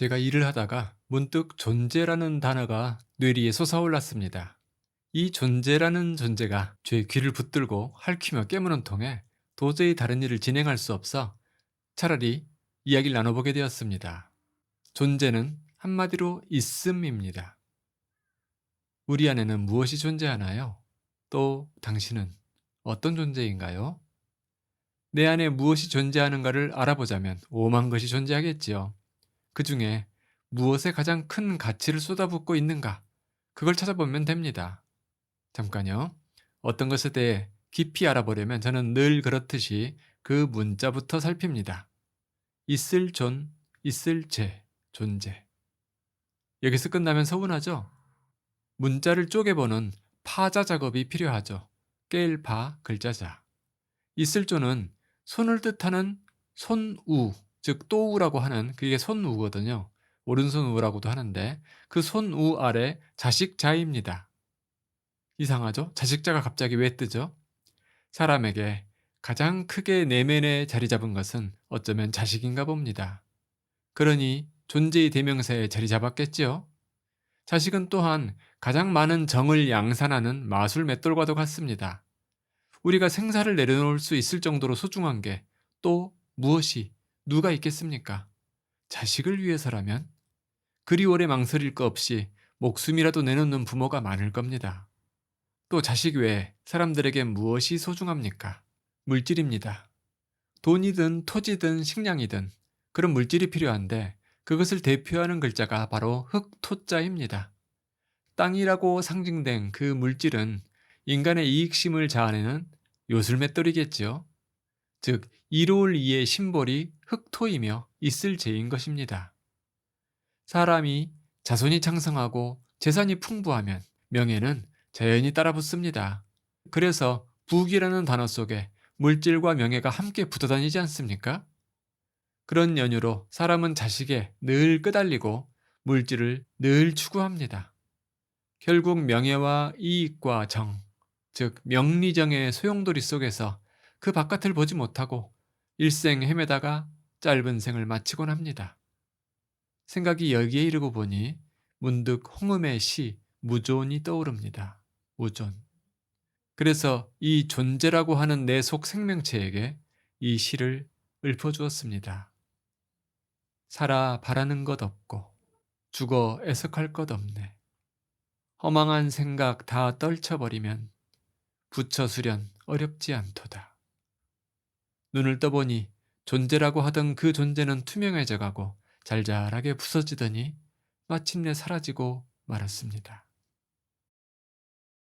제가 일을 하다가 문득 존재라는 단어가 뇌리에 솟아올랐습니다. 이 존재라는 존재가 제 귀를 붙들고 핥히며 깨무는 통에 도저히 다른 일을 진행할 수 없어 차라리 이야기를 나눠보게 되었습니다. 존재는 한마디로 있음입니다. 우리 안에는 무엇이 존재하나요? 또 당신은 어떤 존재인가요? 내 안에 무엇이 존재하는가를 알아보자면 오만 것이 존재하겠지요. 그 중에 무엇에 가장 큰 가치를 쏟아붓고 있는가? 그걸 찾아보면 됩니다. 잠깐요. 어떤 것에 대해 깊이 알아보려면 저는 늘 그렇듯이 그 문자부터 살핍니다. 있을 존, 있을 제, 존재. 여기서 끝나면 서운하죠? 문자를 쪼개보는 파자 작업이 필요하죠. 깰 파, 글자자. 있을 존은 손을 뜻하는 손우, 즉 또우라고 하는 그게 손우거든요. 오른손 우라고도 하는데 그 손우 아래 자식자입니다. 이상하죠? 자식자가 갑자기 왜 뜨죠? 사람에게 가장 크게 내면에 자리 잡은 것은 어쩌면 자식인가 봅니다. 그러니 존재의 대명사에 자리 잡았겠지요? 자식은 또한 가장 많은 정을 양산하는 마술 맷돌과도 같습니다. 우리가 생사를 내려놓을 수 있을 정도로 소중한 게 또 무엇이, 누가 있겠습니까? 자식을 위해서라면 그리 오래 망설일 거 없이 목숨이라도 내놓는 부모가 많을 겁니다. 또 자식 외에 사람들에게 무엇이 소중합니까? 물질입니다. 돈이든 토지든 식량이든 그런 물질이 필요한데 그것을 대표하는 글자가 바로 흑토자입니다. 땅이라고 상징된 그 물질은 인간의 이익심을 자아내는 요술맷돌이겠지요. 즉 이로울 이의 심볼이 흑토이며 있을 제인 것입니다. 사람이 자손이 창성하고 재산이 풍부하면 명예는 자연히 따라붙습니다. 그래서 부귀라는 단어 속에 물질과 명예가 함께 붙어다니지 않습니까? 그런 연유로 사람은 자식에 늘 끄달리고 물질을 늘 추구합니다. 결국 명예와 이익과 정, 즉 명리정의 소용돌이 속에서 그 바깥을 보지 못하고 일생 헤매다가 짧은 생을 마치곤 합니다. 생각이 여기에 이르고 보니 문득 홍음의 시 무존이 떠오릅니다. 무존. 그래서 이 존재라고 하는 내 속 생명체에게 이 시를 읊어주었습니다. 살아 바라는 것 없고 죽어 애석할 것 없네. 허망한 생각 다 떨쳐버리면 부처 수련 어렵지 않도다. 눈을 떠보니 존재라고 하던 그 존재는 투명해져 가고 잘잘하게 부서지더니 마침내 사라지고 말았습니다.